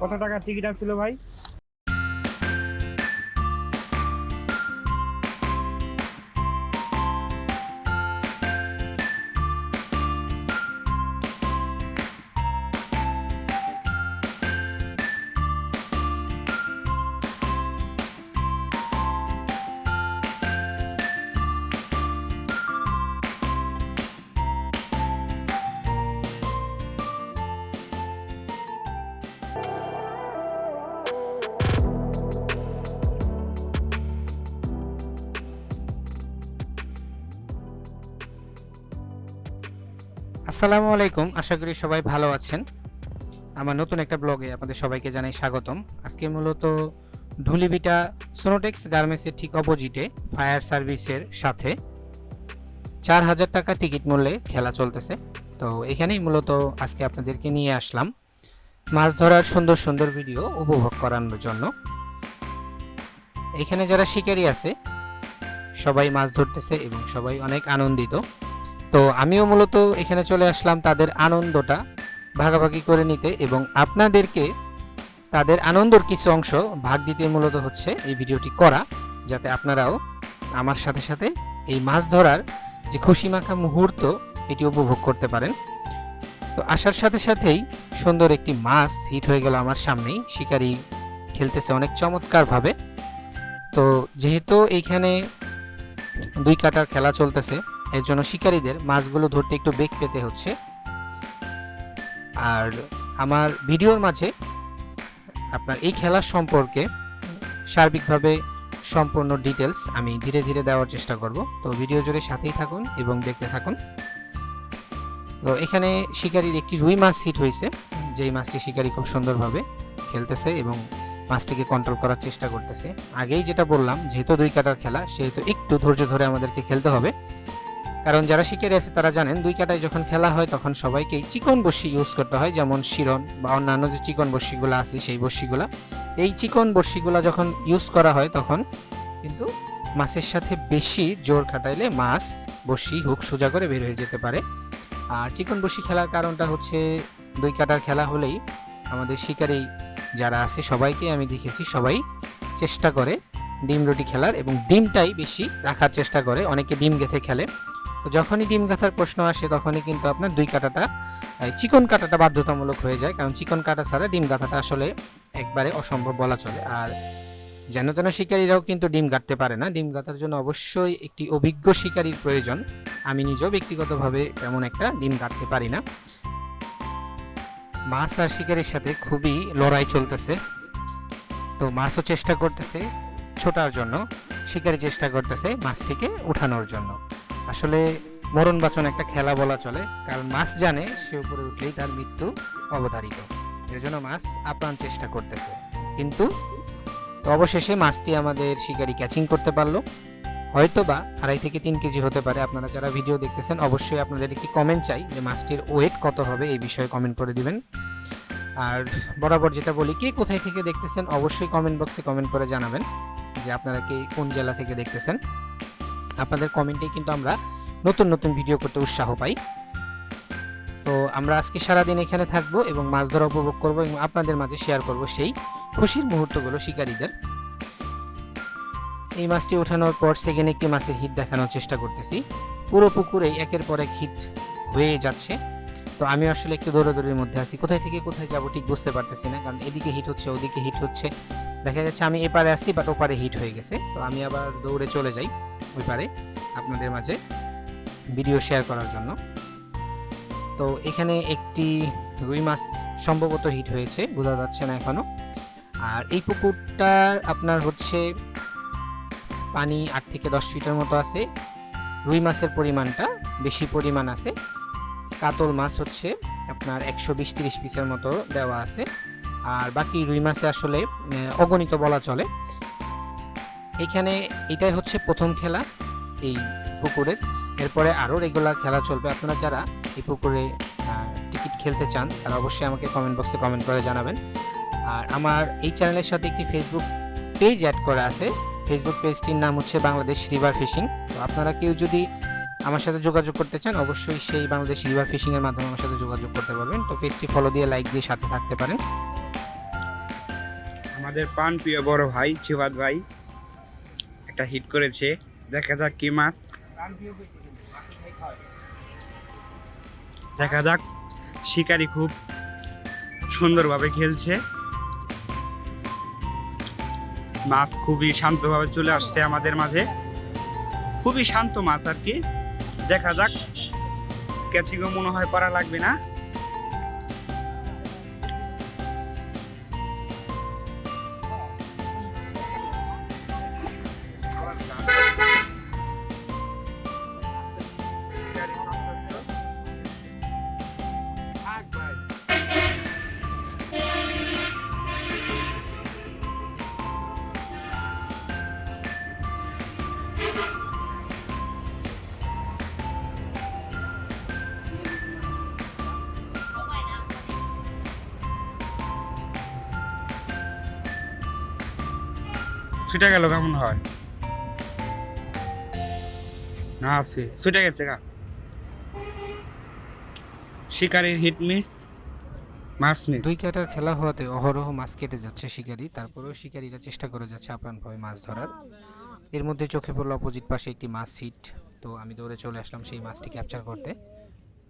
কত টাকার টিকিট আসছিল ভাই? আসসালামু আলাইকুম। আশা করি সবাই ভালো আছেন। আমার নতুন একটা ব্লগে আপনাদের সবাইকে জানাই স্বাগতম। আজকে মূলত ধুলিবিটা সোনোটেক্স গার্মেন্টসের ঠিক অপোজিটে ফায়ার সার্ভিসের সাথে চার হাজার টাকা টিকিট মূল্যে খেলা চলতেছে। তো এখানেই মূলত আজকে আপনাদেরকে নিয়ে আসলাম মাছ ধরার সুন্দর সুন্দর ভিডিও উপভোগ করানোর জন্য। এখানে যারা শিকারী আছে, সবাই মাছ ধরতেছে এবং সবাই অনেক আনন্দিত। তো আমিও মূলত এখানে চলে আসলাম তাদের আনন্দটা ভাগাভাগি করে নিতে এবং আপনাদেরকে তাদের আনন্দর কিছু অংশ ভাগ দিতে মূলত হচ্ছে এই ভিডিওটি করা, যাতে আপনারাও আমার সাথে সাথে এই মাছ ধরার যে খুশি মাখা মুহূর্ত এটি উপভোগ করতে পারেন। তো আসার সাথে সাথেই সুন্দর একটি মাছ হিট হয়ে গেল আমার সামনেই। শিকারি খেলতেছে অনেক চমৎকারভাবে। তো যেহেতু এইখানে দুই কাটার খেলা চলতেছে এর জন্য শিকারীদের মাছগুলো ধরতে একটু বেগ পেতে হচ্ছে। আর আমার ভিডিওর মাঝে আপনার এই খেলার সম্পর্কে সার্বিকভাবে সম্পূর্ণ ডিটেলস আমি ধীরে ধীরে দেওয়ার চেষ্টা করব। তো ভিডিও জুড়ে সাথেই থাকুন এবং দেখতে থাকুন। তো এখানে শিকারীর একটি রুই মাছ হিট হয়েছে, যেই মাছটি শিকারী খুব সুন্দরভাবে খেলতেছে এবং মাছটিকে কন্ট্রোল করার চেষ্টা করতেছে। আগেই যেটা বললাম, যেহেতু দুই কাটার খেলা, সেহেতু একটু ধৈর্য ধরে আমাদেরকে খেলতে হবে। কারণ যারা শিকারি আছে তারা জানেন দুই কাটায় যখন খেলা হয় তখন সবাইকেই চিকন বর্ষি ইউজ করতে হয়, যেমন শিরন বা অন্যান্য যে চিকন বর্ষিগুলো আছে সেই বর্ষিগুলা এই চিকন বর্ষিগুলা যখন ইউজ করা হয় তখন কিন্তু মাছের সাথে বেশি জোর খাটাইলে মাছ বর্ষি হুক সোজা করে বের হয়ে যেতে পারে। আর চিকন বর্ষি খেলার কারণটা হচ্ছে দুই কাটার খেলা হলেই আমাদের শিকারি যারা আছে সবাইকে আমি দেখেছি সবাই চেষ্টা করে ডিম রুটি খেলার এবং ডিমটাই বেশি রাখার চেষ্টা করে। অনেকে ডিম গেঁথে খেলে। যখনই ডিম গাথার প্রশ্ন আসে, তখনই কিন্তু আপনার দুই কাটাটা চিকন কাটাটা বাধ্যতামূলক হয়ে যায়। কারণ চিকন কাটা ছাড়া ডিম গাথাটা আসলে একবারে অসম্ভব বলা চলে। আর যেন তেন শিকারীরাও কিন্তু ডিম গাঁথতে পারে না। ডিম গাঁথার জন্য অবশ্যই একটি অভিজ্ঞ শিকারীর প্রয়োজন। আমি নিজেও ব্যক্তিগতভাবে তেমন একটা ডিম কাটতে পারি না। মাছ আর শিকারির সাথে খুবই লড়াই চলতেছে। তো মাছও চেষ্টা করতেছে ছোটার জন্য, শিকারি চেষ্টা করতেছে মাছটিকে উঠানোর জন্য। আসলে মরণ বাচন একটা খেলা বলা চলে, কারণ মাছ জানে সে উপরে উঠলেই তার মৃত্যু অবধারিত। এর জন্য মাছ আপ্রাণ চেষ্টা করতেছে। কিন্তু তো অবশেষে মাছটি আমাদের শিকারি ক্যাচিং করতে পারল। হয়তো বা আড়াই থেকে তিন কেজি হতে পারে। আপনারা যারা ভিডিও দেখতেছেন, অবশ্যই আপনাদের একটি কমেন্ট চাই যে মাছটির ওয়েট কত হবে, এই বিষয়ে কমেন্ট করে দিবেন। আর বরাবর যেটা বলি, কে কোথায় থেকে দেখতেছেন, অবশ্যই কমেন্ট বক্সে কমেন্ট করে জানাবেন যে আপনারা কে কোন জেলা থেকে দেখতেছেন। আপনাদের কমেন্টে কিন্তু আমরা নতুন নতুন ভিডিও করতে উৎসাহ পাই। তো আমরা আজকে সারাদিন এখানে থাকব এবং মাছ ধরা উপভোগ করব এবং আপনাদের মাঝে শেয়ার করব সেই খুশির মুহূর্তগুলো শিকারীদের। এই মাছটি ওঠানোর পর সেখানে একটি মাছের হিট দেখানোর চেষ্টা করতেছি। পুরো পুকুরেই একের পর এক হিট হয়ে যাচ্ছে। তো আমি আসলে একটু দৌড়াদৌড়ির মধ্যে আছি। কোথায় থেকে কোথায় যাব ঠিক বুঝতে পারতেছি না, কারণ এদিকে হিট হচ্ছে, ওদিকে হিট হচ্ছে। দেখা যাচ্ছে আমি এপারে আসছি বাট ওপারে হিট হয়ে গেছে। তো আমি আবার দৌড়ে চলে যাই ওই পারে আপনাদের মাঝে ভিডিও শেয়ার করার জন্য। তো এখানে একটি রুই মাছ সম্ভবত হিট হয়েছে, বোঝা যাচ্ছে না এখনও আর এই পুকুরটার আপনার হচ্ছে পানি আট থেকে দশ ফিটের মতো আছে। রুই মাছের পরিমাণটা বেশি পরিমাণ আছে। কাতল মাছ হচ্ছে আপনার একশো বিশ তিরিশ পিসের মতো দেওয়া আছে। আর বাকি রুই মাছে আসলে অগণিত বলা চলে। এখানে এটাই হচ্ছে প্রথম খেলা এই পুকুরের এরপরে আরও রেগুলার খেলা চলবে। আপনারা যারা এই পুকুরে টিকিট খেলতে চান, তারা অবশ্যই আমাকে কমেন্ট বক্সে কমেন্ট করে জানাবেন। আর আমার এই চ্যানেলের সাথে একটি ফেসবুক পেজ অ্যাড করা আছে। ফেসবুক পেজটির নাম হচ্ছে বাংলাদেশ রিভার ফিশিং তো আপনারা কেউ যদি আমার সাথে যোগাযোগ করতে চান, অবশ্যই সেই বাংলাদেশ রিভার ফিশিংয়ের মাধ্যমে আমার সাথে যোগাযোগ করতে পারবেন। তো পেজটি ফলো দিয়ে লাইক দিয়ে সাথে থাকতে পারেন। আমাদের পান প্রিয় বড় ভাই ছিবাদ ভাই, একটা হিট করেছে। দেখা যাক কি মাছ। দেখা যাক, শিকারি খুব সুন্দরভাবে খেলছে। মাছ খুবই শান্তভাবে চলে আসছে আমাদের মাঝে। খুবই শান্ত মাছ আর কি। দেখা যাক। ক্যাচিগো মনে হয় পারা লাগবে না। ছুটে গেল কেমন হয়। না আছে ছুটে গেছে গা শিকারির হিট মিস মাছ মিস দুই কাটার খেলা হওয়াতে অহরহ মাছ কেটে যাচ্ছে শিকারি, তারপরেও শিকারীরা চেষ্টা করে যাচ্ছে আপ্রাণভাবে মাছ ধরার। এর মধ্যে চোখে পড়ল অপোজিট পাশে একটি মাছ সিট তো আমি দৌড়ে চলে আসলাম সেই মাছটি ক্যাপচার করতে।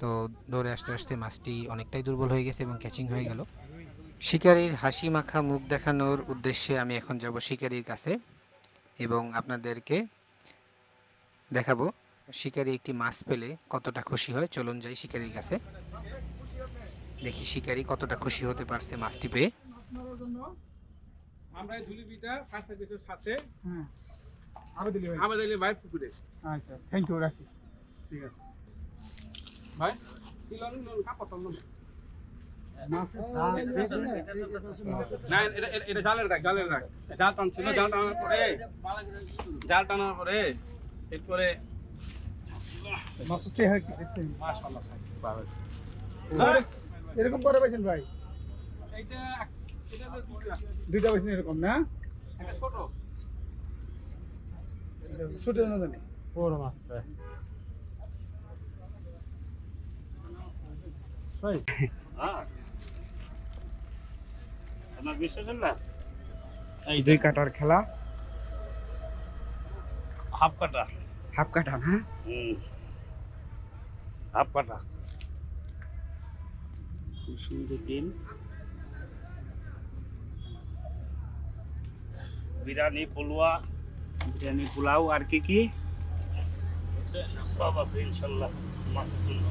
তো দৌড়ে আসতে আসতে মাছটি অনেকটাই দুর্বল হয়ে গেছে এবং ক্যাচিং হয়ে গেল। শিকারীর হাসি মাখা মুখ দেখানোর উদ্দেশ্যে আমি এখন যাব শিকারীর কাছে এবং আপনাদেরকে দেখাবো শিকারী একটি মাছ পেলে কতটা খুশি হয়। চলুন যাই শিকারীর কাছে। দেখি শিকারী কতটা খুশি হতে পারছে মাছটি পেয়ে। আমরা এই ধুলি বিটা সার্ভিসের সাথে হ্যাঁ। ভাই। আমাদের ভাইয়ের পুকুরে। আচ্ছা থ্যাংক ইউ রাখি। ঠিক আছে। ভাই কি লন লন কাপড় না এটা জালের রাখ জালের রাখ জাল টানছিল জাল টানার পরে জাল টানার পরে এরপরে মাছের চেহারা কি দেখছেন মাশাআল্লাহ এরকম পরে পাইছেন ভাই এটা দুইটা। পাইছেন এরকম না এটা ছোট ছোট না জানি বড় মাছ ভাই এই দুই কাটার খেলা। হাফ কাটা। হাফ কাটা না? হাফ কাটা। খুব সুন্দর বিরিয়ানি পোলোয়া বিরিয়ানি পোলাও আর কি কি? সব আছে ইনশাল্লাহ মাছের জন্য।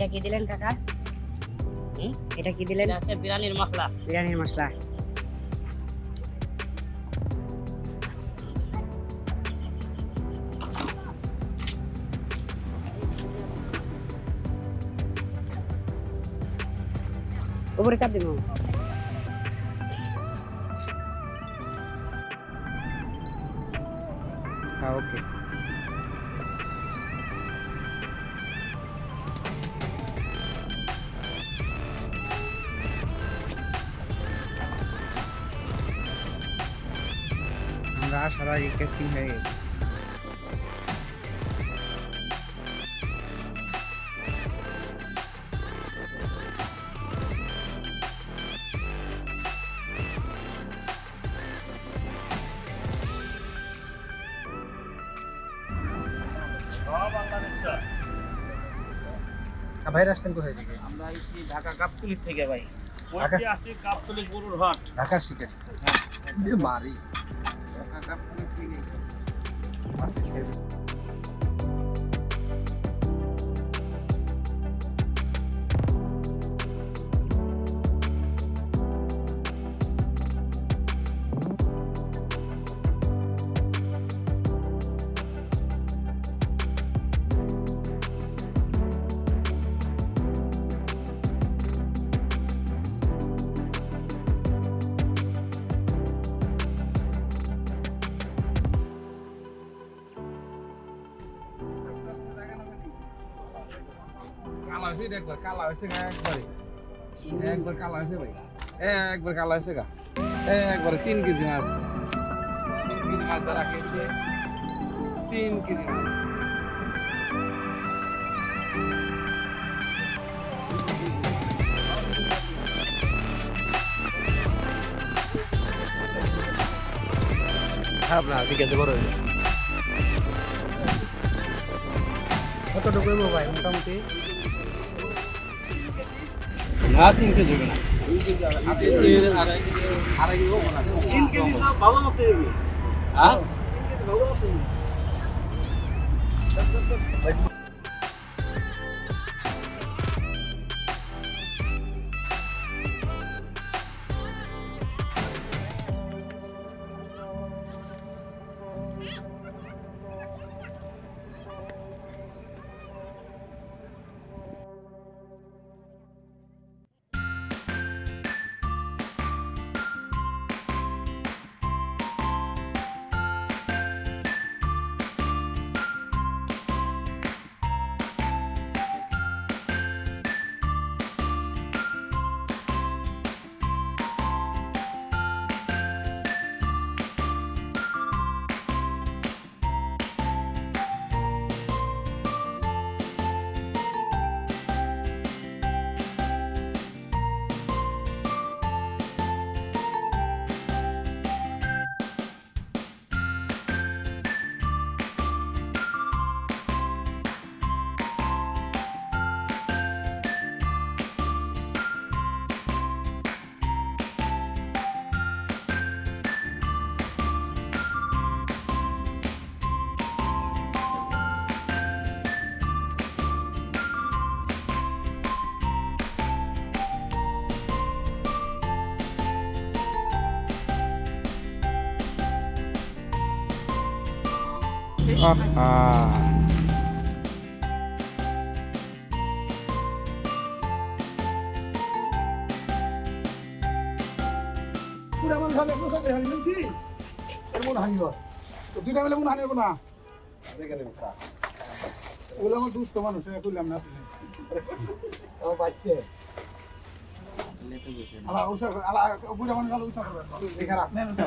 এটা কি দিলেন কাকা এটা কি দিলেন এটা হচ্ছে বিরিয়ানির মশলা বিরিয়ানির মশলা উপরে চাপ দিব আমরা আসার আগে ক্যাচিং হয়ে গেছে ভাইরা আসছেন কোথায় থেকে আমরা এসেছি ঢাকা কাপতুলির থেকে ভাই ঢাকা? ওইটি আছে কাপতলি গরুর হাট ঢাকার শিকারি মারি কালা হয়েছে এটা একবার কালা হয়েছে গা একবারে। একবার কালা হয়েছে ভাই। একবার কালা হয়েছে গা। একবারে তিন কেজি মাছ। তিন কেজি মাছ ধরা খেয়েছে। তিন কেজি মাছ। খারাপ না ঠিক আছে বড় কতটুকু ভাই মোটামুটি? না তিন কেজি কেজি না তিন কেজি ভালো মতো হ্যাঁ দুইটা মিলে মনে হানিব না ওগুলো আমার দুস্থ মানুষ করলাম না বাঁচছে আলা উষা আলা পুরা মানুষ আলা উষা করবে দেখা রাখ না না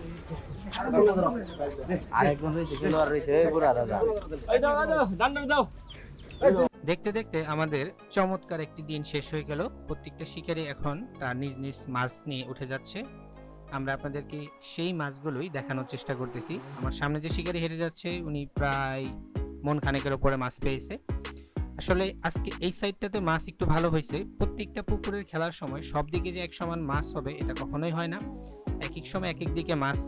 দেখতে দেখতে আমাদের চমৎকার একটি দিন শেষ হয়ে গেল। প্রত্যেকটা শিকারী এখন তার নিজ নিজ মাছ নিয়ে উঠে যাচ্ছে। আমরা আপনাদেরকে সেই মাছগুলোই দেখানোর চেষ্টা করতেছি। আমার সামনে যে শিকারী হেরে যাচ্ছে, উনি প্রায় মন খানেকের ওপরে মাছ পেয়েছে। আসলে আজকে এই সাইডটাতে মাছ একটু ভালো হয়েছে। প্রত্যেকটা পুকুরের খেলার সময় সব দিকে যে এক সমান মাছ হবে, এটা কখনোই হয় না। এক এক সময় এক এক দিকে মাছ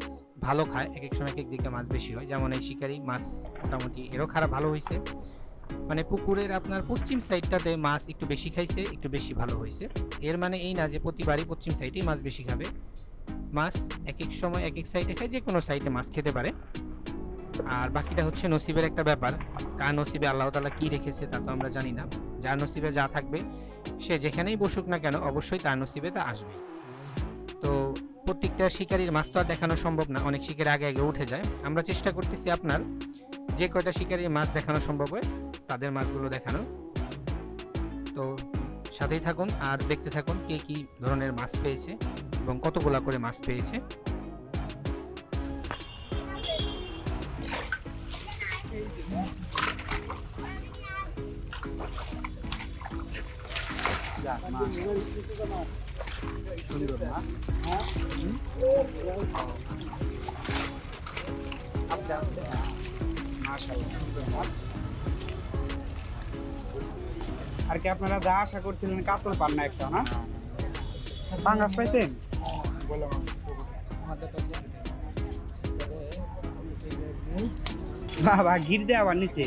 ভালো খায় এক এক সময় এক দিকে মাছ বেশি হয়। যেমন এই শিকারি মাছ মোটামুটি এরও খারাপ ভালো হয়েছে মানে পুকুরের আপনার পশ্চিম সাইডটাতে মাছ একটু বেশি খাইছে, একটু বেশি ভালো হয়েছে এর মানে এই না যে প্রতিবারই পশ্চিম সাইডেই মাছ বেশি খাবে। মাছ এক এক সময় এক এক সাইডে খায় যে কোনো সাইডে মাছ খেতে পারে। আর বাকিটা হচ্ছে নসিবের একটা ব্যাপার। কার নসিবে আল্লাহ তালা কী রেখেছে তা তো আমরা জানি না। যার নসিবে যা থাকবে, সে যেখানেই বসুক না কেন, অবশ্যই তার নসিবে তা আসবে তো প্রত্যেকটা শিকারীর মাছ তো আর দেখানো সম্ভব না, অনেক শিকারি আগে আগে উঠে যায়। আমরা চেষ্টা করতেছি আপনার যে কয়টা শিকারীর মাছ দেখানো সম্ভব হয়, তাদের মাছগুলো দেখানো। তো সাথেই থাকুন আর দেখতে থাকুন কে কি ধরনের মাছ পেয়েছে এবং কতগুলা করে মাছ পেয়েছে। আর কি আপনারা যা আশা করছিলেন কাতল পান না একটা, না? পাঙ্গাস পাইছেন? বাবা, গির দেওয়া নিচে।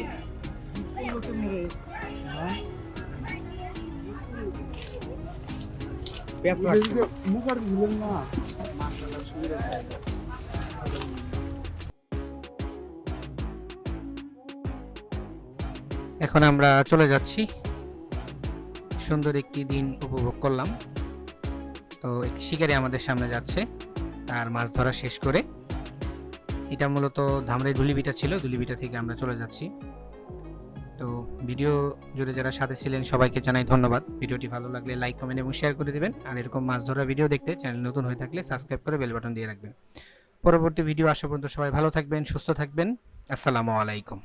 পেঁয়াজ লাগছে মুখার দিলেন না। এখন আমরা চলে যাচ্ছি। সুন্দর একটি দিন উপভোগ করলাম। তো একটি শিকারি আমাদের সামনে যাচ্ছে। তার মাছ ধরা শেষ করে। এটা মূলত ধামরাই ধুলিবিটা ছিল। ধুলিবিটা থেকে আমরা চলে যাচ্ছি। তো ভিডিও জুড়ে যারা সাথে ছিলেন, সবাইকে জানাই ধন্যবাদ। ভিডিওটি ভালো লাগলে লাইক কমেন্ট এবং শেয়ার করে দেবেন। আর এরকম মাছ ধরা ভিডিও দেখতে চ্যানেল নতুন হয়ে থাকলে সাবস্ক্রাইব করে বেল বাটন দিয়ে রাখবেন। পরবর্তী ভিডিও আসা পর্যন্ত সবাই ভালো থাকবেন, সুস্থ থাকবেন। আসসালামু আলাইকুম।